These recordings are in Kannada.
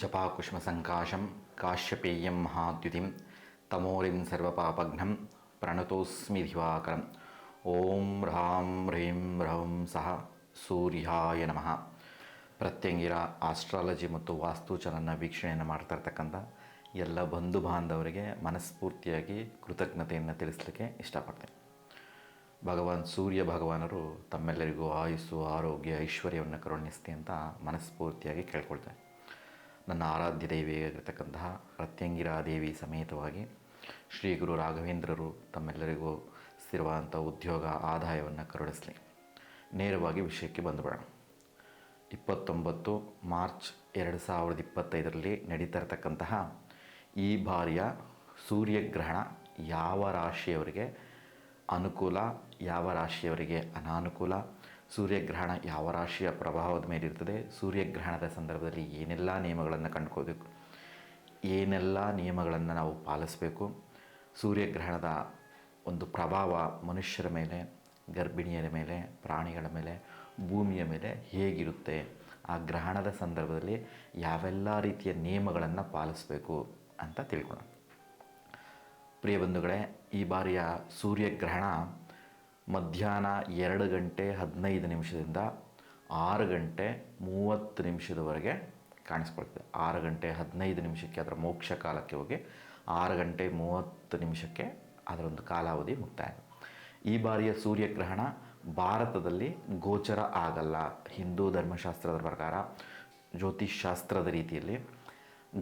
ಜಪಾಕುಷ್ಮಸಂಕಾಶಂ ಕಾಶ್ಯಪೇಯಂ ಮಹಾದ್ಯುತಿಂ ತಮೋರಿಂ ಸರ್ವಪಾಪಘ್ನಂ ಪ್ರಣತೋಸ್ಮಿ ದಿವಾಕರಂ ಓಂ ಹ್ರಾಂ ಹ್ರೀಂ ಹ್ರಂ ಸಹ ಸೂರ್ಯಾಯ ನಮಃ ಪ್ರತ್ಯಂಗಿರ ಆಸ್ಟ್ರಾಲಜಿ ಮತ್ತು ವಾಸ್ತುಚಲನ ವೀಕ್ಷಣೆಯನ್ನು ಮಾಡ್ತಾ ಇರ್ತಕ್ಕಂಥ ಎಲ್ಲ ಬಂಧು ಬಾಂಧವರಿಗೆ ಮನಸ್ಫೂರ್ತಿಯಾಗಿ ಕೃತಜ್ಞತೆಯನ್ನು ತಿಳಿಸಲಿಕ್ಕೆ ಇಷ್ಟಪಡ್ತೇನೆ. ಭಗವಾನ್ ಸೂರ್ಯ ಭಗವಾನರು ತಮ್ಮೆಲ್ಲರಿಗೂ ಆಯುಸ್ಸು, ಆರೋಗ್ಯ, ಐಶ್ವರ್ಯವನ್ನು ಕರುಣಿಸ್ತಿ ಅಂತ ಮನಸ್ಫೂರ್ತಿಯಾಗಿ ಕೇಳ್ಕೊಳ್ತೇನೆ. ನನ್ನ ಆರಾಧ್ಯ ದೇವಿಯಾಗಿರ್ತಕ್ಕಂತಹ ರತ್ಯಂಗಿರಾದೇವಿ ಸಮೇತವಾಗಿ ಶ್ರೀ ಗುರು ರಾಘವೇಂದ್ರರು ತಮ್ಮೆಲ್ಲರಿಗೂ ಸ್ಥಿರವಾದಂಥ ಉದ್ಯೋಗ ಆದಾಯವನ್ನು ಕರುಣಿಸಲಿ. ನೇರವಾಗಿ ವಿಷಯಕ್ಕೆ ಬಂದುಬಿಡೋಣ. ಇಪ್ಪತ್ತೊಂಬತ್ತು ಮಾರ್ಚ್ ಎರಡು ಸಾವಿರದ ಇಪ್ಪತ್ತೈದರಲ್ಲಿ ನಡೀತಾ ಈ ಬಾರಿಯ ಸೂರ್ಯಗ್ರಹಣ ಯಾವ ರಾಶಿಯವರಿಗೆ ಅನುಕೂಲ, ಯಾವ ರಾಶಿಯವರಿಗೆ ಅನಾನುಕೂಲ ಸೂರ್ಯಗ್ರಹಣ ಯಾವ ರಾಶಿಯ ಪ್ರಭಾವದ ಮೇಲಿರ್ತದೆ? ಸೂರ್ಯಗ್ರಹಣದ ಸಂದರ್ಭದಲ್ಲಿ ಏನೆಲ್ಲ ನಿಯಮಗಳನ್ನು ಕಂಡುಕೋಬೇಕು ಏನೆಲ್ಲ ನಿಯಮಗಳನ್ನು ನಾವು ಪಾಲಿಸಬೇಕು? ಸೂರ್ಯಗ್ರಹಣದ ಒಂದು ಪ್ರಭಾವ ಮನುಷ್ಯರ ಮೇಲೆ, ಗರ್ಭಿಣಿಯರ ಮೇಲೆ, ಪ್ರಾಣಿಗಳ ಮೇಲೆ, ಭೂಮಿಯ ಮೇಲೆ ಹೇಗಿರುತ್ತೆ? ಆ ಗ್ರಹಣದ ಸಂದರ್ಭದಲ್ಲಿ ಯಾವೆಲ್ಲ ರೀತಿಯ ನಿಯಮಗಳನ್ನು ಪಾಲಿಸಬೇಕು ಅಂತ ತಿಳ್ಕೊಳ್ಳೋಣ ಪ್ರಿಯ ಬಂಧುಗಳೇ, ಈ ಬಾರಿಯ ಸೂರ್ಯಗ್ರಹಣ ಮಧ್ಯಾಹ್ನ ಎರಡು ಗಂಟೆ ಹದಿನೈದು ನಿಮಿಷದಿಂದ ಆರು ಗಂಟೆ ಮೂವತ್ತು ನಿಮಿಷದವರೆಗೆ ಕಾಣಿಸ್ಕೊಳ್ತದೆ. ಆರು ಗಂಟೆ ಹದಿನೈದು ನಿಮಿಷಕ್ಕೆ ಅದರ ಮೋಕ್ಷ ಕಾಲಕ್ಕೆ ಹೋಗಿ ಆರು ಗಂಟೆ ಮೂವತ್ತು ನಿಮಿಷಕ್ಕೆ ಅದರೊಂದು ಕಾಲಾವಧಿ ಮುಕ್ತಾಯ ಈ ಬಾರಿಯ ಸೂರ್ಯಗ್ರಹಣ ಭಾರತದಲ್ಲಿ ಗೋಚರ ಆಗಲ್ಲ. ಹಿಂದೂ ಧರ್ಮಶಾಸ್ತ್ರದ ಪ್ರಕಾರ, ಜ್ಯೋತಿಷ್ಶಾಸ್ತ್ರದ ರೀತಿಯಲ್ಲಿ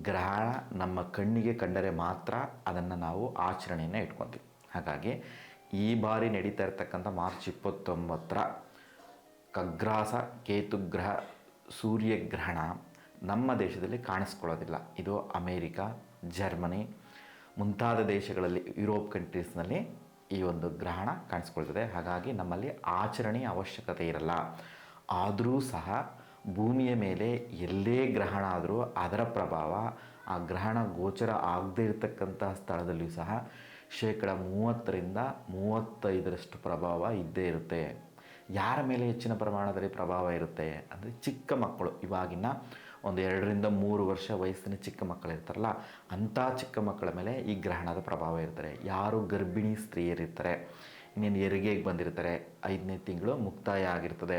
ಗ್ರಹಣ ನಮ್ಮ ಕಣ್ಣಿಗೆ ಕಂಡರೆ ಮಾತ್ರ ಅದನ್ನು ನಾವು ಆಚರಣೆಯನ್ನು ಇಟ್ಕೊತೀವಿ. ಹಾಗಾಗಿ ಈ ಬಾರಿ ನಡೀತಾ ಇರ್ತಕ್ಕಂಥ ಮಾರ್ಚ್ ಇಪ್ಪತ್ತೊಂಬತ್ತರ ಕಗ್ರಾಸ ಕೇತುಗ್ರಹ ಸೂರ್ಯಗ್ರಹಣ ನಮ್ಮ ದೇಶದಲ್ಲಿ ಕಾಣಿಸ್ಕೊಳ್ಳೋದಿಲ್ಲ. ಇದು ಅಮೇರಿಕಾ, ಜರ್ಮನಿ ಮುಂತಾದ ದೇಶಗಳಲ್ಲಿ, ಯುರೋಪ್ ಕಂಟ್ರೀಸ್ನಲ್ಲಿ ಈ ಒಂದು ಗ್ರಹಣ ಕಾಣಿಸ್ಕೊಳ್ತದೆ. ಹಾಗಾಗಿ ನಮ್ಮಲ್ಲಿ ಆಚರಣೆಯ ಅವಶ್ಯಕತೆ ಇರಲ್ಲ. ಆದರೂ ಸಹ ಭೂಮಿಯ ಮೇಲೆ ಎಲ್ಲೇ ಗ್ರಹಣ ಆದರೂ ಅದರ ಪ್ರಭಾವ, ಆ ಗ್ರಹಣ ಗೋಚರ ಆಗದೇ ಇರತಕ್ಕಂತಹ ಸ್ಥಳದಲ್ಲಿಯೂ ಸಹ ಶೇಕಡ ಮೂವತ್ತರಿಂದ ಮೂವತ್ತೈದರಷ್ಟು ಪ್ರಭಾವ ಇದ್ದೇ ಇರುತ್ತೆ. ಯಾರ ಮೇಲೆ ಹೆಚ್ಚಿನ ಪ್ರಮಾಣದಲ್ಲಿ ಪ್ರಭಾವ ಇರುತ್ತೆ? ಅಂದರೆ ಚಿಕ್ಕ ಮಕ್ಕಳು. ಇವಾಗಿನ ಒಂದು ಎರಡರಿಂದ ಮೂರು ವರ್ಷ ವಯಸ್ಸಿನ ಚಿಕ್ಕ ಮಕ್ಕಳು ಇರ್ತಾರಲ್ಲ, ಅಂಥ ಚಿಕ್ಕ ಮಕ್ಕಳ ಮೇಲೆ ಈ ಗ್ರಹಣದ ಪ್ರಭಾವ ಇರ್ತಾರೆ. ಯಾರು ಗರ್ಭಿಣಿ ಸ್ತ್ರೀಯರಿರ್ತಾರೆ, ಇನ್ನೇನು ಹೆರಿಗೆಗೆ ಬಂದಿರ್ತಾರೆ, ಐದನೇ ತಿಂಗಳು ಮುಕ್ತಾಯ ಆಗಿರ್ತದೆ,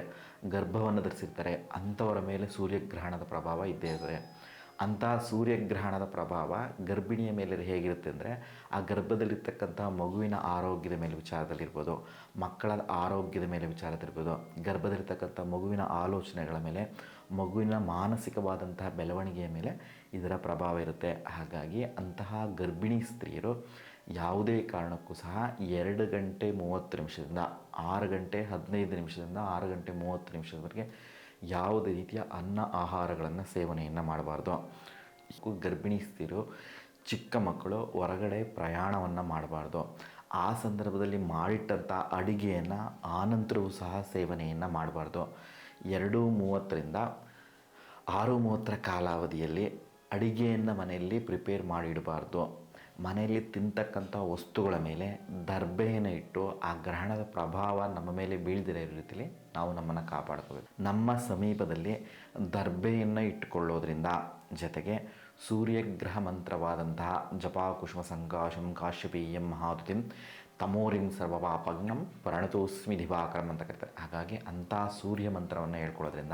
ಗರ್ಭವನ್ನು ಧರಿಸಿರ್ತಾರೆ, ಅಂಥವರ ಮೇಲೆ ಸೂರ್ಯಗ್ರಹಣದ ಪ್ರಭಾವ ಇದ್ದೇ ಇರ್ತದೆ. ಅಂಥ ಸೂರ್ಯಗ್ರಹಣದ ಪ್ರಭಾವ ಗರ್ಭಿಣಿಯ ಮೇಲೆ ಹೇಗಿರುತ್ತೆ ಅಂದರೆ ಆ ಗರ್ಭದಲ್ಲಿರ್ತಕ್ಕಂಥ ಮಗುವಿನ ಆರೋಗ್ಯದ ಮೇಲೆ ವಿಚಾರದಲ್ಲಿರ್ಬೋದು, ಮಕ್ಕಳ ಆರೋಗ್ಯದ ಮೇಲೆ ವಿಚಾರದಲ್ಲಿರ್ಬೋದು, ಗರ್ಭದಲ್ಲಿರ್ತಕ್ಕಂಥ ಮಗುವಿನ ಆಲೋಚನೆಗಳ ಮೇಲೆ, ಮಗುವಿನ ಮಾನಸಿಕವಾದಂತಹ ಬೆಳವಣಿಗೆಯ ಮೇಲೆ ಇದರ ಪ್ರಭಾವ ಇರುತ್ತೆ. ಹಾಗಾಗಿ ಅಂತಹ ಗರ್ಭಿಣಿ ಸ್ತ್ರೀಯರು ಯಾವುದೇ ಕಾರಣಕ್ಕೂ ಸಹ ಎರಡು ಗಂಟೆ ಮೂವತ್ತು ನಿಮಿಷದಿಂದ ಆರು ಗಂಟೆ ಹದಿನೈದು ನಿಮಿಷದಿಂದ ಆರು ಗಂಟೆ ಮೂವತ್ತು ನಿಮಿಷದವರೆಗೆ ಯಾವುದೇ ರೀತಿಯ ಅನ್ನ ಆಹಾರಗಳನ್ನು ಸೇವನೆಯನ್ನು ಮಾಡಬಾರ್ದು. ಗರ್ಭಿಣಿ ಸ್ತ್ರೀಯರು ಚಿಕ್ಕ ಮಕ್ಕಳು ಹೊರಗಡೆ ಪ್ರಯಾಣವನ್ನು ಮಾಡಬಾರ್ದು. ಆ ಸಂದರ್ಭದಲ್ಲಿ ಮಾಡಿಟ್ಟಂಥ ಅಡುಗೆಯನ್ನು, ಆನಂತರವೂ ಸಹ ಸೇವನೆಯನ್ನು ಮಾಡಬಾರ್ದು. ಎರಡು ಮೂವತ್ತರಿಂದ ಆರು ಮೂವತ್ತರ ಕಾಲಾವಧಿಯಲ್ಲಿ ಅಡುಗೆಯನ್ನು ಮನೆಯಲ್ಲಿ ಪ್ರಿಪೇರ್ ಮಾಡಿಡಬಾರ್ದು. ಮನೆಯಲ್ಲಿ ತಿಂತಕ್ಕಂಥ ವಸ್ತುಗಳ ಮೇಲೆ ದರ್ಬೆಯನ್ನು ಇಟ್ಟು ಆ ಗ್ರಹಣದ ಪ್ರಭಾವ ನಮ್ಮ ಮೇಲೆ ಬೀಳ್ದಿರೋ ರೀತಿಯಲ್ಲಿ ನಾವು ನಮ್ಮನ್ನು ಕಾಪಾಡ್ಕೋಬೇಕು. ನಮ್ಮ ಸಮೀಪದಲ್ಲಿ ದರ್ಬೆಯನ್ನು ಇಟ್ಟುಕೊಳ್ಳೋದ್ರಿಂದ ಜೊತೆಗೆ ಸೂರ್ಯಗ್ರಹ ಮಂತ್ರವಾದಂತಹ ಜಪಾ, ಕುಸುಮ ಸಂಕಾಶಂ ಕಾಶ್ಯಪೀಯಂ, ಮಹಾದುತಿಂ ತಮೋರಿಂ ಸರ್ವಪಾಪಗ್ನಂ ಪ್ರಣತೋಸ್ಮಿ ದಿವಾಕರಂ ಅಂತ ಕರೀತಾರೆ. ಹಾಗಾಗಿ ಅಂಥ ಸೂರ್ಯ ಮಂತ್ರವನ್ನು ಹೇಳ್ಕೊಳ್ಳೋದ್ರಿಂದ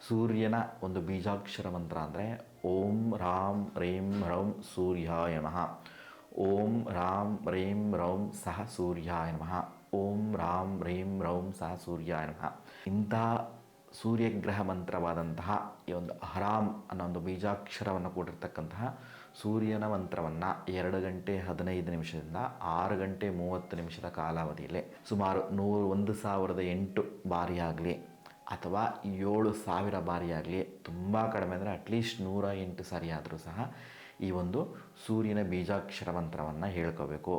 ಸೂರ್ಯನ ಒಂದು ಬೀಜಾಕ್ಷರ ಮಂತ್ರ ಅಂದರೆ ಓಂ ರಾಮ್ ರೇಂ ರೌಂ ಸೂರ್ಯಾಯ ನಮಃ. ಓಂ ರಾಮ್ ರೇಂ ರೌಂ ಸಹ ಸೂರ್ಯಾಯ ನಮಃ. ಓಂ ರಾಮ್ ರೇಂ ರೌಂ ಸಹ ಸೂರ್ಯಾಯ ನಮಃ. ಇಂಥ ಸೂರ್ಯಗ್ರಹ ಮಂತ್ರವಾದಂತಹ ಈ ಒಂದು ಹರಾಮ್ ಅನ್ನೋ ಒಂದು ಬೀಜಾಕ್ಷರವನ್ನು ಕೂಡಿರ್ತಕ್ಕಂತಹ ಸೂರ್ಯನ ಮಂತ್ರವನ್ನು ಎರಡು ಗಂಟೆ ಹದಿನೈದು ನಿಮಿಷದಿಂದ ಆರು ಗಂಟೆ ಮೂವತ್ತು ನಿಮಿಷದ ಕಾಲಾವಧಿಯಲ್ಲಿ ಸುಮಾರು ನೂರು, ಒಂದು ಸಾವಿರದ ಎಂಟು ಬಾರಿಯಾಗಲಿ ಅಥವಾ ಏಳು ಸಾವಿರ ಬಾರಿ ಆಗಲಿ ತುಂಬ ಕಡಿಮೆ ಅಂದರೆ ಅಟ್ಲೀಸ್ಟ್ ನೂರ ಎಂಟು ಸಾರಿ ಆದರೂ ಸಹ ಈ ಒಂದು ಸೂರ್ಯನ ಬೀಜಾಕ್ಷರ ಮಂತ್ರವನ್ನು ಹೇಳ್ಕೋಬೇಕು.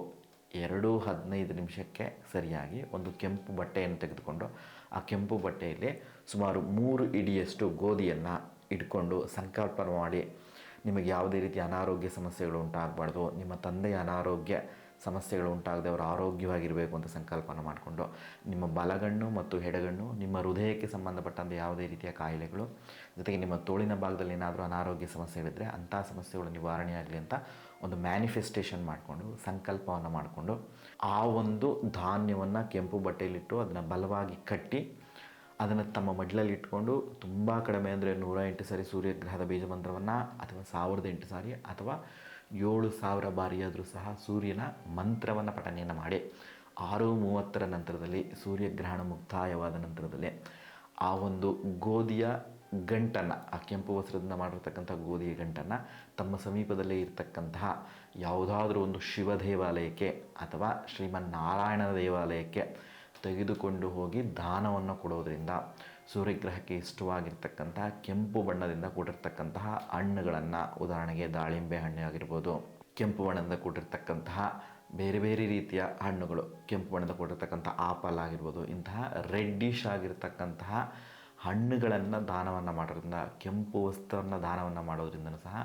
ಎರಡು ಹದಿನೈದು ನಿಮಿಷಕ್ಕೆ ಸರಿಯಾಗಿ ಒಂದು ಕೆಂಪು ಬಟ್ಟೆಯನ್ನು ತೆಗೆದುಕೊಂಡು ಆ ಕೆಂಪು ಬಟ್ಟೆಯಲ್ಲಿ ಸುಮಾರು ಮೂರು ಇಡಿಯಷ್ಟು ಗೋಧಿಯನ್ನು ಇಟ್ಕೊಂಡು ಸಂಕಲ್ಪ ಮಾಡಿ. ನಿಮಗೆ ಯಾವುದೇ ರೀತಿಯ ಅನಾರೋಗ್ಯ ಸಮಸ್ಯೆಗಳು ಉಂಟಾಗಬಾರ್ದು. ನಿಮ್ಮ ತಂದೆಯ ಅನಾರೋಗ್ಯ ಸಮಸ್ಯೆಗಳು ಉಂಟಾಗದೆ ಅವರು ಆರೋಗ್ಯವಾಗಿರಬೇಕು ಅಂತ ಸಂಕಲ್ಪನ ಮಾಡಿಕೊಂಡು ನಿಮ್ಮ ಬಲಗಣ್ಣು ಮತ್ತು ಎಡಗಣ್ಣು, ನಿಮ್ಮ ಹೃದಯಕ್ಕೆ ಸಂಬಂಧಪಟ್ಟಂಥ ಯಾವುದೇ ರೀತಿಯ ಕಾಯಿಲೆಗಳು, ಜೊತೆಗೆ ನಿಮ್ಮ ತೋಳಿನ ಭಾಗದಲ್ಲಿ ಏನಾದರೂ ಅನಾರೋಗ್ಯ ಸಮಸ್ಯೆಗಳಿದ್ದರೆ ಅಂಥ ಸಮಸ್ಯೆಗಳು ನಿವಾರಣೆಯಾಗಲಿ ಅಂತ ಒಂದು ಮ್ಯಾನಿಫೆಸ್ಟೇಷನ್ ಮಾಡಿಕೊಂಡು, ಸಂಕಲ್ಪವನ್ನು ಮಾಡಿಕೊಂಡು ಆ ಒಂದು ಧಾನ್ಯವನ್ನು ಕೆಂಪು ಬಟ್ಟೆಯಲ್ಲಿಟ್ಟು ಅದನ್ನು ಬಲವಾಗಿ ಕಟ್ಟಿ ಅದನ್ನು ತಮ್ಮ ಮಡ್ಲಲ್ಲಿ ಇಟ್ಕೊಂಡು ತುಂಬ ಕಡಿಮೆ ಅಂದರೆ ನೂರ ಎಂಟು ಸಾರಿ ಸೂರ್ಯಗ್ರಹದ ಬೀಜ ಮಂತ್ರವನ್ನು ಅಥವಾ ಸಾವಿರದ ಎಂಟು ಸಾರಿ ಅಥವಾ ಏಳು ಸಾವಿರ ಬಾರಿಯಾದರೂ ಸಹ ಸೂರ್ಯನ ಮಂತ್ರವನ್ನು ಪಠನೆಯನ್ನು ಮಾಡಿ. ಆರು ಮೂವತ್ತರ ನಂತರದಲ್ಲಿ ಸೂರ್ಯಗ್ರಹಣ ಮುಕ್ತಾಯವಾದ ನಂತರದಲ್ಲಿ ಆ ಒಂದು ಗೋಧಿಯ ಗಂಟನ್ನು, ಆ ಕೆಂಪು ವಸ್ತ್ರದಿಂದ ಮಾಡಿರ್ತಕ್ಕಂಥ ಗೋಧಿಯ ಗಂಟನ್ನು ತಮ್ಮ ಸಮೀಪದಲ್ಲೇ ಇರತಕ್ಕಂತಹ ಯಾವುದಾದ್ರೂ ಒಂದು ಶಿವ ದೇವಾಲಯಕ್ಕೆ ಅಥವಾ ಶ್ರೀಮನ್ನಾರಾಯಣ ದೇವಾಲಯಕ್ಕೆ ತೆಗೆದುಕೊಂಡು ಹೋಗಿ ದಾನವನ್ನು ಕೊಡೋದರಿಂದ ಸೂರ್ಯಗ್ರಹಕ್ಕೆ ಇಷ್ಟವಾಗಿರ್ತಕ್ಕಂತಹ ಕೆಂಪು ಬಣ್ಣದಿಂದ ಕೂಡಿರ್ತಕ್ಕಂತಹ ಹಣ್ಣುಗಳನ್ನು, ಉದಾಹರಣೆಗೆ ದಾಳಿಂಬೆ ಹಣ್ಣು ಆಗಿರ್ಬೋದು, ಕೆಂಪು ಬಣ್ಣದಿಂದ ಕೂಡಿರ್ತಕ್ಕಂತಹ ಬೇರೆ ಬೇರೆ ರೀತಿಯ ಹಣ್ಣುಗಳು, ಕೆಂಪು ಬಣ್ಣದ ಕೂಡಿರ್ತಕ್ಕಂಥ ಆಪಲ್ ಆಗಿರ್ಬೋದು, ಇಂತಹ ರೆಡ್ಡಿಶ್ ಆಗಿರ್ತಕ್ಕಂತಹ ಹಣ್ಣುಗಳನ್ನು ದಾನವನ್ನು ಮಾಡೋದ್ರಿಂದ, ಕೆಂಪು ವಸ್ತುವನ್ನು ದಾನವನ್ನು ಮಾಡೋದ್ರಿಂದ ಸಹ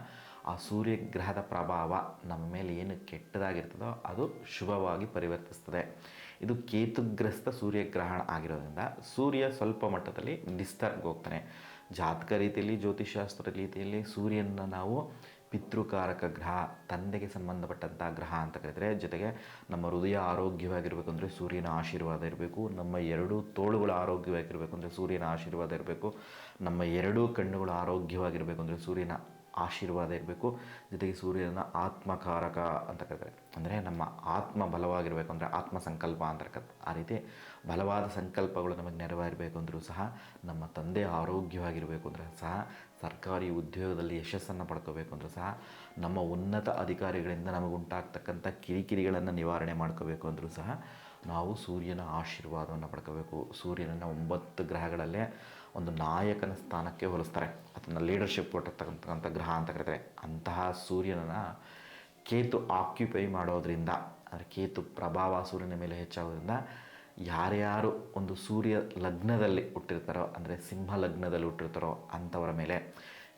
ಆ ಸೂರ್ಯಗ್ರಹದ ಪ್ರಭಾವ ನಮ್ಮ ಮೇಲೆ ಏನು ಕೆಟ್ಟದಾಗಿರ್ತದೋ ಅದು ಶುಭವಾಗಿ ಪರಿವರ್ತಿಸ್ತದೆ. ಇದು ಕೇತುಗ್ರಸ್ತ ಸೂರ್ಯಗ್ರಹಣ ಆಗಿರೋದ್ರಿಂದ ಸೂರ್ಯ ಸ್ವಲ್ಪ ಮಟ್ಟದಲ್ಲಿ ಡಿಸ್ಟರ್ಬ್ ಹೋಗ್ತಾನೆ. ಜಾತಕ ರೀತಿಯಲ್ಲಿ ಜ್ಯೋತಿಷಾಸ್ತ್ರ ರೀತಿಯಲ್ಲಿ ಸೂರ್ಯನ ನಾವು ಪಿತೃಕಾರಕ ಗ್ರಹ, ತಂದೆಗೆ ಸಂಬಂಧಪಟ್ಟಂಥ ಗ್ರಹ ಅಂತ ಕರೀತಾರೆ. ಜೊತೆಗೆ ನಮ್ಮ ಹೃದಯ ಆರೋಗ್ಯವಾಗಿರಬೇಕು ಅಂದರೆ ಸೂರ್ಯನ ಆಶೀರ್ವಾದ ಇರಬೇಕು. ನಮ್ಮ ಎರಡು ತೋಳುಗಳು ಆರೋಗ್ಯವಾಗಿರಬೇಕು ಅಂದರೆ ಸೂರ್ಯನ ಆಶೀರ್ವಾದ ಇರಬೇಕು. ನಮ್ಮ ಎರಡೂ ಕಣ್ಣುಗಳು ಆರೋಗ್ಯವಾಗಿರಬೇಕು ಅಂದರೆ ಸೂರ್ಯನ ಆಶೀರ್ವಾದ ಇರಬೇಕು. ಜೊತೆಗೆ ಸೂರ್ಯನ ಆತ್ಮಕಾರಕ ಅಂತ ಕರೀತಾರೆ. ಅಂದರೆ ನಮ್ಮ ಆತ್ಮ ಬಲವಾಗಿರಬೇಕು ಅಂದರೆ ಆತ್ಮ ಸಂಕಲ್ಪ ಅಂತ ಆ ರೀತಿ ಬಲವಾದ ಸಂಕಲ್ಪಗಳು ನಮಗೆ ನೆರವಾಗಿರಬೇಕು ಅಂದರೂ ಸಹ ನಮ್ಮ ತಂದೆ ಆರೋಗ್ಯವಾಗಿರಬೇಕು ಅಂದರೆ ಸಹ ಸರ್ಕಾರಿ ಉದ್ಯೋಗದಲ್ಲಿ ಯಶಸ್ಸನ್ನು ಪಡ್ಕೋಬೇಕು ಅಂದರೂ ಸಹ ನಮ್ಮ ಉನ್ನತ ಅಧಿಕಾರಿಗಳಿಂದ ನಮಗುಂಟಾಗ್ತಕ್ಕಂಥ ಕಿರಿಕಿರಿಗಳನ್ನು ನಿವಾರಣೆ ಮಾಡ್ಕೋಬೇಕು ಅಂದರೂ ಸಹ ನಾವು ಸೂರ್ಯನ ಆಶೀರ್ವಾದವನ್ನು ಪಡ್ಕೋಬೇಕು. ಸೂರ್ಯನನ್ನು ಒಂಬತ್ತು ಗ್ರಹಗಳಲ್ಲೇ ಒಂದು ನಾಯಕನ ಸ್ಥಾನಕ್ಕೆ ಹೋಲಿಸ್ತಾರೆ. ಅದನ್ನು ಲೀಡರ್ಶಿಪ್ ಕೊಟ್ಟಿರ್ತಕ್ಕಂಥ ಗ್ರಹ ಅಂತ ಕರೀತಾರೆ. ಅಂತಹ ಸೂರ್ಯನನ್ನು ಕೇತು ಆಕ್ಯುಪೈ ಮಾಡೋದ್ರಿಂದ, ಅಂದರೆ ಕೇತು ಪ್ರಭಾವ ಸೂರ್ಯನ ಮೇಲೆ ಹೆಚ್ಚಾಗೋದ್ರಿಂದ ಯಾರ್ಯಾರು ಒಂದು ಸೂರ್ಯ ಲಗ್ನದಲ್ಲಿ ಹುಟ್ಟಿರ್ತಾರೋ, ಅಂದರೆ ಸಿಂಹ ಲಗ್ನದಲ್ಲಿ ಹುಟ್ಟಿರ್ತಾರೋ ಅಂಥವರ ಮೇಲೆ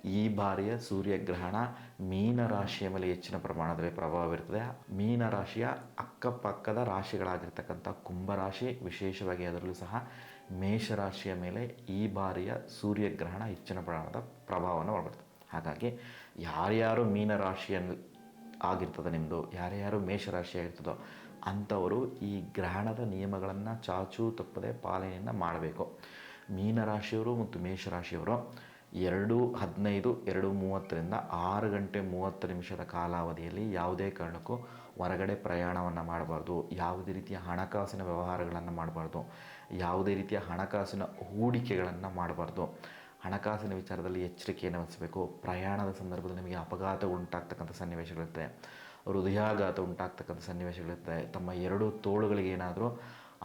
ಈ ಬಾರಿಯ ಸೂರ್ಯಗ್ರಹಣ ಮೀನ ರಾಶಿಯ ಮೇಲೆ ಹೆಚ್ಚಿನ ಪ್ರಮಾಣದಲ್ಲಿ ಪ್ರಭಾವ ಬೀರ್ತದೆ. ಮೀನ ರಾಶಿಯ ಅಕ್ಕಪಕ್ಕದ ರಾಶಿಗಳಾಗಿರ್ತಕ್ಕಂಥ ಕುಂಭರಾಶಿ ವಿಶೇಷವಾಗಿ ಅದರಲ್ಲೂ ಸಹ ಮೇಷರಾಶಿಯ ಮೇಲೆ ಈ ಬಾರಿಯ ಸೂರ್ಯಗ್ರಹಣ ಹೆಚ್ಚಿನ ಪ್ರಮಾಣದ ಪ್ರಭಾವವನ್ನು ಒಳಬರ್ತದೆ ಹಾಗಾಗಿ ಯಾರ್ಯಾರು ಮೀನ ರಾಶಿಯಲ್ಲಿ ಆಗಿರ್ತದೆ ನಿಮ್ಮದು ಯಾರ್ಯಾರು ಮೇಷರಾಶಿ ಆಗಿರ್ತದೋ ಅಂಥವರು ಈ ಗ್ರಹಣದ ನಿಯಮಗಳನ್ನು ಚಾಚೂ ತಪ್ಪದೆ ಪಾಲನೆಯನ್ನು ಮಾಡಬೇಕು. ಮೀನರಾಶಿಯವರು ಮತ್ತು ಮೇಷರಾಶಿಯವರು ಎರಡು ಹದಿನೈದು, ಎರಡು ಮೂವತ್ತರಿಂದ ಆರು ಗಂಟೆ ಮೂವತ್ತು ನಿಮಿಷದ ಕಾಲಾವಧಿಯಲ್ಲಿ ಯಾವುದೇ ಕಾರಣಕ್ಕೂ ಹೊರಗಡೆ ಪ್ರಯಾಣವನ್ನು ಮಾಡಬಾರ್ದು. ಯಾವುದೇ ರೀತಿಯ ಹಣಕಾಸಿನ ವ್ಯವಹಾರಗಳನ್ನು ಮಾಡಬಾರ್ದು. ಯಾವುದೇ ರೀತಿಯ ಹಣಕಾಸಿನ ಹೂಡಿಕೆಗಳನ್ನು ಮಾಡಬಾರ್ದು. ಹಣಕಾಸಿನ ವಿಚಾರದಲ್ಲಿ ಎಚ್ಚರಿಕೆಯನ್ನು ವಹಿಸಬೇಕು ಪ್ರಯಾಣದ ಸಂದರ್ಭದಲ್ಲಿ ನಿಮಗೆ ಅಪಘಾತ ಉಂಟಾಗ್ತಕ್ಕಂಥ ಸನ್ನಿವೇಶಗಳಿರ್ತದೆ ಹೃದಯಾಘಾತ ಉಂಟಾಗ್ತಕ್ಕಂಥ ಸನ್ನಿವೇಶಗಳಿರ್ತದೆ ತಮ್ಮ ಎರಡು ತೋಳುಗಳಿಗೆ ಏನಾದರೂ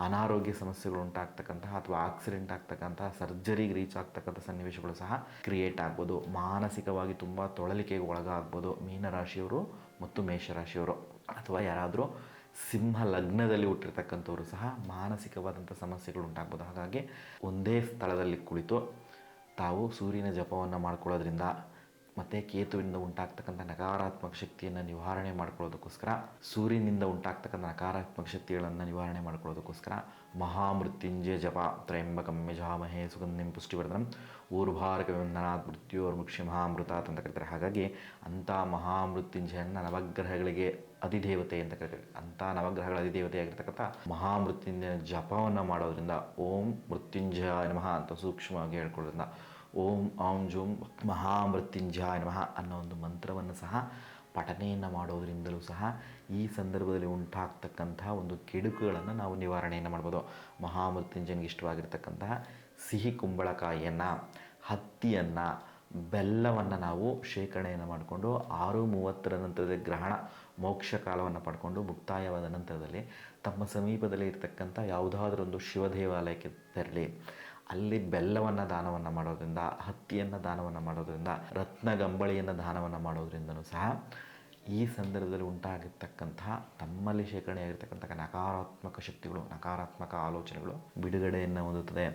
ಅನಾರೋಗ್ಯ ಸಮಸ್ಯೆಗಳು ಉಂಟಾಗ್ತಕ್ಕಂತಹ ಅಥವಾ ಆಕ್ಸಿಡೆಂಟ್ ಆಗ್ತಕ್ಕಂತಹ ಸರ್ಜರಿಗೆ ರೀಚ್ ಆಗ್ತಕ್ಕಂಥ ಸನ್ನಿವೇಶಗಳು ಸಹ ಕ್ರಿಯೇಟ್ ಆಗ್ಬೋದು. ಮಾನಸಿಕವಾಗಿ ತುಂಬ ತೊಳಲಿಕೆಗೆ ಒಳಗಾಗ್ಬೋದು. ಮೀನರಾಶಿಯವರು ಮತ್ತು ಮೇಷರಾಶಿಯವರು ಅಥವಾ ಯಾರಾದರೂ ಸಿಂಹ ಲಗ್ನದಲ್ಲಿ ಹುಟ್ಟಿರ್ತಕ್ಕಂಥವರು ಸಹ ಮಾನಸಿಕವಾದಂಥ ಸಮಸ್ಯೆಗಳು ಉಂಟಾಗ್ಬೋದು. ಹಾಗಾಗಿ ಒಂದೇ ಸ್ಥಳದಲ್ಲಿ ಕುಳಿತು ತಾವು ಸೂರ್ಯನ ಜಪವನ್ನು ಮಾಡ್ಕೊಳ್ಳೋದ್ರಿಂದ ಮತ್ತು ಕೇತುವಿನಿಂದ ಉಂಟಾಗ್ತಕ್ಕಂಥ ನಕಾರಾತ್ಮಕ ಶಕ್ತಿಯನ್ನು ನಿವಾರಣೆ ಮಾಡ್ಕೊಳ್ಳೋದಕ್ಕೋಸ್ಕರ, ಸೂರ್ಯನಿಂದ ಉಂಟಾಗ್ತಕ್ಕಂಥ ನಕಾರಾತ್ಮಕ ಶಕ್ತಿಗಳನ್ನು ನಿವಾರಣೆ ಮಾಡ್ಕೊಳ್ಳೋದಕ್ಕೋಸ್ಕರ ಮಹಾಮೃತ್ಯುಂಜಯ ಜಪ ತ್ರಯಂಬಕಂ ಜಾಮಹೇ ಸುಗಂಧಿಂ ಪುಷ್ಟಿವರ್ಧನಂ, ಊರ್ಭಾರಕ ವಂದನಾತ್ ಮೃತ್ಯೋರ್ಮುಕ್ಷಿ ಮಹಾಮೃತಾತ್ ಅಂತ ಕರೀತಾರೆ. ಹಾಗಾಗಿ ಅಂಥ ಮಹಾಮೃತ್ಯುಂಜಯನ ನವಗ್ರಹಗಳಿಗೆ ಅಧಿದೇವತೆ ಅಂತ ಕರೀತಾರೆ. ಅಂಥ ನವಗ್ರಹಗಳ ಅಧಿದೇವತೆಯಾಗಿರ್ತಕ್ಕಂಥ ಮಹಾಮೃತ್ಯುಂಜಯ ಜಪವನ್ನು ಮಾಡೋದ್ರಿಂದ ಓಂ ಮೃತ್ಯುಂಜಯ ನಮಃ ಅಂತ ಸೂಕ್ಷ್ಮವಾಗಿ ಹೇಳ್ಕೊಳ್ಳೋದ್ರಿಂದ ಓಂ ಔಂ ಜೋಂ ಮಹಾಮೃತ್ಯುಂಜಯ ನಮಃ ಅನ್ನೋ ಒಂದು ಮಂತ್ರವನ್ನು ಸಹ ಪಠನೆಯನ್ನು ಮಾಡೋದರಿಂದಲೂ ಸಹ ಈ ಸಂದರ್ಭದಲ್ಲಿ ಉಂಟಾಗ್ತಕ್ಕಂತಹ ಒಂದು ಕೆಡುಕುಗಳನ್ನು ನಾವು ನಿವಾರಣೆಯನ್ನು ಮಾಡ್ಬೋದು. ಮಹಾಮೃತ್ಯುಂಜಯನಿಗೆ ಇಷ್ಟವಾಗಿರ್ತಕ್ಕಂತಹ ಸಿಹಿ ಕುಂಬಳಕಾಯಿಯನ್ನು, ಹತ್ತಿಯನ್ನು, ಬೆಲ್ಲವನ್ನು ನಾವು ಶೇಖರಣೆಯನ್ನು ಮಾಡಿಕೊಂಡು ಆರು ಮೂವತ್ತರ ನಂತರದ ಗ್ರಹಣ ಮೋಕ್ಷ ಕಾಲವನ್ನು ಪಡ್ಕೊಂಡು ಮುಕ್ತಾಯವಾದ ನಂತರದಲ್ಲಿ ತಮ್ಮ ಸಮೀಪದಲ್ಲಿ ಇರತಕ್ಕಂಥ ಯಾವುದಾದ್ರೊಂದು ಶಿವ ದೇವಾಲಯಕ್ಕೆ ತೆರಳಿ ಅಲ್ಲಿ ಬೆಲ್ಲವನ್ನು ದಾನವನ್ನು ಮಾಡೋದ್ರಿಂದ, ಹತ್ತಿಯನ್ನು ದಾನವನ್ನು ಮಾಡೋದ್ರಿಂದ, ರತ್ನಗಂಬಳಿಯನ್ನು ದಾನವನ್ನು ಮಾಡೋದ್ರಿಂದನೂ ಸಹ ಈ ಸಂದರ್ಭದಲ್ಲಿ ಉಂಟಾಗಿರ್ತಕ್ಕಂತಹ ತಮ್ಮಲ್ಲಿ ಶೇಖರಣೆಯಾಗಿರ್ತಕ್ಕಂಥ ನಕಾರಾತ್ಮಕ ಶಕ್ತಿಗಳು, ನಕಾರಾತ್ಮಕ ಆಲೋಚನೆಗಳು ಬಿಡುಗಡೆಯನ್ನು ಹೊಂದುತ್ತದೆ.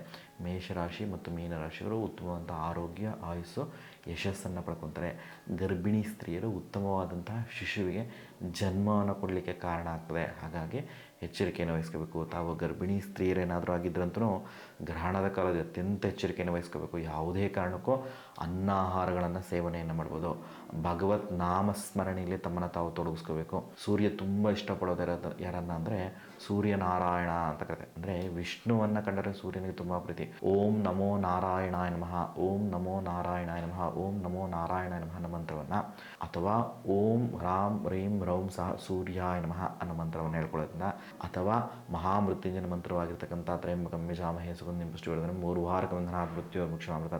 ಮೇಷರಾಶಿ ಮತ್ತು ಮೀನರಾಶಿಗಳು ಉತ್ತಮವಾದಂಥ ಆರೋಗ್ಯ, ಆಯುಸ್ಸು, ಯಶಸ್ಸನ್ನು ಪಡ್ಕೊತಾರೆ. ಗರ್ಭಿಣಿ ಸ್ತ್ರೀಯರು ಉತ್ತಮವಾದಂತಹ ಶಿಶುವಿಗೆ ಜನ್ಮವನ್ನು ಕೊಡಲಿಕ್ಕೆ ಕಾರಣ ಆಗ್ತದೆ. ಹಾಗಾಗಿ ಎಚ್ಚರಿಕೆಯನ್ನು ವಹಿಸ್ಕೋಬೇಕು. ತಾವು ಗರ್ಭಿಣಿ ಸ್ತ್ರೀಯರೇನಾದರೂ ಆಗಿದ್ರಂತೂ ಗ್ರಹಣದ ಕಾಲದ ಅತ್ಯಂತ ಎಚ್ಚರಿಕೆಯನ್ನು ವಹಿಸ್ಕೋಬೇಕು. ಯಾವುದೇ ಕಾರಣಕ್ಕೂ ಅನ್ನ ಆಹಾರಗಳನ್ನು ಸೇವನೆಯನ್ನು ಮಾಡ್ಬೋದು. ಭಗವತ್ ನಾಮಸ್ಮರಣೆಯಲ್ಲಿ ತಮ್ಮನ್ನು ತಾವು ತೊಡಗಿಸ್ಕೋಬೇಕು. ಸೂರ್ಯ ತುಂಬ ಇಷ್ಟಪಡೋದು ಯಾರನ್ನ ಅಂದರೆ ಸೂರ್ಯನಾರಾಯಣ ಅಂತ ಕರೀತಾರೆ ಅಂದರೆ ವಿಷ್ಣುವನ್ನು ಕಂಡರೆ ಸೂರ್ಯನಿಗೆ ತುಂಬ ಪ್ರೀತಿ. ಓಂ ನಮೋ ನಾರಾಯಣ ನಮಃ, ಓಂ ನಮೋ ನಾರಾಯಣ ನಮಃ, ಓಂ ನಮೋ ನಾರಾಯಣ ನಮಃ ಅನ್ನೋ ಮಂತ್ರವನ್ನು ಅಥವಾ ಓಂ ರಾಮ್ ರೀಂ ರೌಂ ಸಹ ಸೂರ್ಯ ನಮಃ ಅನ್ನೋ ಮಂತ್ರವನ್ನು ಹೇಳ್ಕೊಳ್ಳೋದ್ರಿಂದ ಅಥವಾ ಮಹಾಮೃತ್ಯುಂಜನ ಮಂತ್ರವಾಗಿರ್ತಕ್ಕಂಥ ತ್ರಯಂಬಕಂ ಯಜಾಮಹೇ ಸುಗಂಧ ಪುಷ್ಟಿ ಹೇಳಿದ್ರೆ ಮೂರು ವಾರ ಬಂಧನ ಮೃತ್ಯು ಮುಕ್ಷಮಾಮೃತ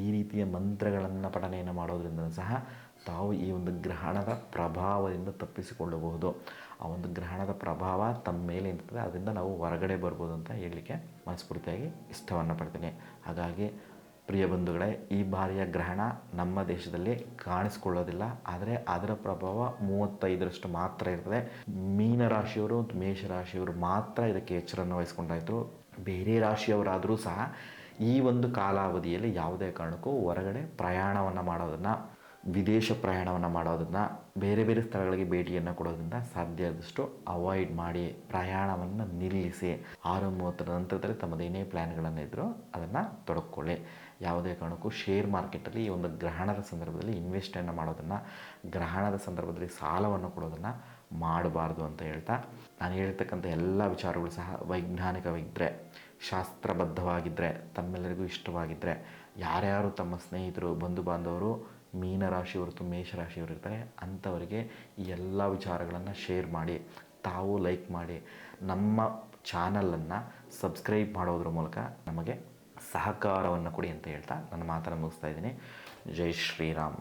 ಈ ರೀತಿಯ ಮಂತ್ರಗಳನ್ನು ಪಠನೆಯನ್ನು ಮಾಡೋದ್ರಿಂದ ಸಹ ತಾವು ಈ ಒಂದು ಗ್ರಹಣದ ಪ್ರಭಾವದಿಂದ ತಪ್ಪಿಸಿಕೊಳ್ಳಬಹುದು. ಆ ಒಂದು ಗ್ರಹಣದ ಪ್ರಭಾವ ತಮ್ಮ ಮೇಲೆ ಇರ್ತದೆ ಅದರಿಂದ ನಾವು ಹೊರಗಡೆ ಬರ್ಬೋದು ಅಂತ ಹೇಳಲಿಕ್ಕೆ ಮನಸ್ಫೂರ್ತಿಯಾಗಿ ಇಷ್ಟವನ್ನು ಪಡ್ತೀನಿ. ಹಾಗಾಗಿ ಪ್ರಿಯ ಬಂಧುಗಳೇ, ಈ ಬಾರಿಯ ಗ್ರಹಣ ನಮ್ಮ ದೇಶದಲ್ಲಿ ಕಾಣಿಸ್ಕೊಳ್ಳೋದಿಲ್ಲ, ಆದರೆ ಅದರ ಪ್ರಭಾವ ಮೂವತ್ತೈದರಷ್ಟು ಮಾತ್ರ ಇರ್ತದೆ. ಮೀನರಾಶಿಯವರು ಮತ್ತು ಮೇಷರಾಶಿಯವರು ಮಾತ್ರ ಇದಕ್ಕೆ ಎಚ್ಚರನ್ನು ವಹಿಸ್ಕೊಂಡಾಯಿತು ಬೇರೆ ರಾಶಿಯವರಾದರೂ ಸಹ ಈ ಒಂದು ಕಾಲಾವಧಿಯಲ್ಲಿ ಯಾವುದೇ ಕಾರಣಕ್ಕೂ ಹೊರಗಡೆ ಪ್ರಯಾಣವನ್ನು ಮಾಡೋದನ್ನು ವಿದೇಶ ಪ್ರಯಾಣವನ್ನು ಮಾಡೋದನ್ನು ಬೇರೆ ಬೇರೆ ಸ್ಥಳಗಳಿಗೆ ಭೇಟಿಯನ್ನು ಕೊಡೋದರಿಂದ ಸಾಧ್ಯ ಆದಷ್ಟು ಅವಾಯ್ಡ್ ಮಾಡಿ ಪ್ರಯಾಣವನ್ನು ನಿಲ್ಲಿಸಿ. ಆರು ಮೂವತ್ತರ ನಂತರದಲ್ಲಿ ತಮ್ಮದೇನೇ ಪ್ಲ್ಯಾನ್ಗಳನ್ನು ಇದ್ದರೂ ಅದನ್ನು ತೊಡಕೊಳ್ಳಿ. ಯಾವುದೇ ಕಾರಣಕ್ಕೂ ಶೇರ್ ಮಾರ್ಕೆಟಲ್ಲಿ ಈ ಒಂದು ಗ್ರಹಣದ ಸಂದರ್ಭದಲ್ಲಿ ಇನ್ವೆಸ್ಟನ್ನು ಮಾಡೋದನ್ನು, ಗ್ರಹಣದ ಸಂದರ್ಭದಲ್ಲಿ ಸಾಲವನ್ನು ಕೊಡೋದನ್ನು ಮಾಡಬಾರ್ದು ಅಂತ ಹೇಳ್ತಾ, ನಾನು ಹೇಳ್ತಕ್ಕಂಥ ಎಲ್ಲ ವಿಚಾರಗಳು ಸಹ ವೈಜ್ಞಾನಿಕವಿದ್ದರೆ ಶಾಸ್ತ್ರಬದ್ಧವಾಗಿದ್ದರೆ ತಮ್ಮೆಲ್ಲರಿಗೂ ಇಷ್ಟವಾಗಿದ್ದರೆ ಯಾರ್ಯಾರು ತಮ್ಮ ಸ್ನೇಹಿತರು ಬಂಧು ಬಾಂಧವರು ಮೀನರಾಶಿ ಮೇಷ ಮೇಷರಾಶಿಯವರು ಇರ್ತಾರೆ ಅಂಥವರಿಗೆ ಈ ಎಲ್ಲ ವಿಚಾರಗಳನ್ನು ಶೇರ್ ಮಾಡಿ, ತಾವು ಲೈಕ್ ಮಾಡಿ, ನಮ್ಮ ಚಾನಲನ್ನು ಸಬ್ಸ್ಕ್ರೈಬ್ ಮಾಡೋದ್ರ ಮೂಲಕ ನಮಗೆ ಸಹಕಾರವನ್ನು ಕೊಡಿ ಅಂತ ಹೇಳ್ತಾ ನನ್ನ ಮಾತನ್ನು ಮುಗಿಸ್ತಾ ಇದ್ದೀನಿ. ಜೈ ಶ್ರೀರಾಮ್.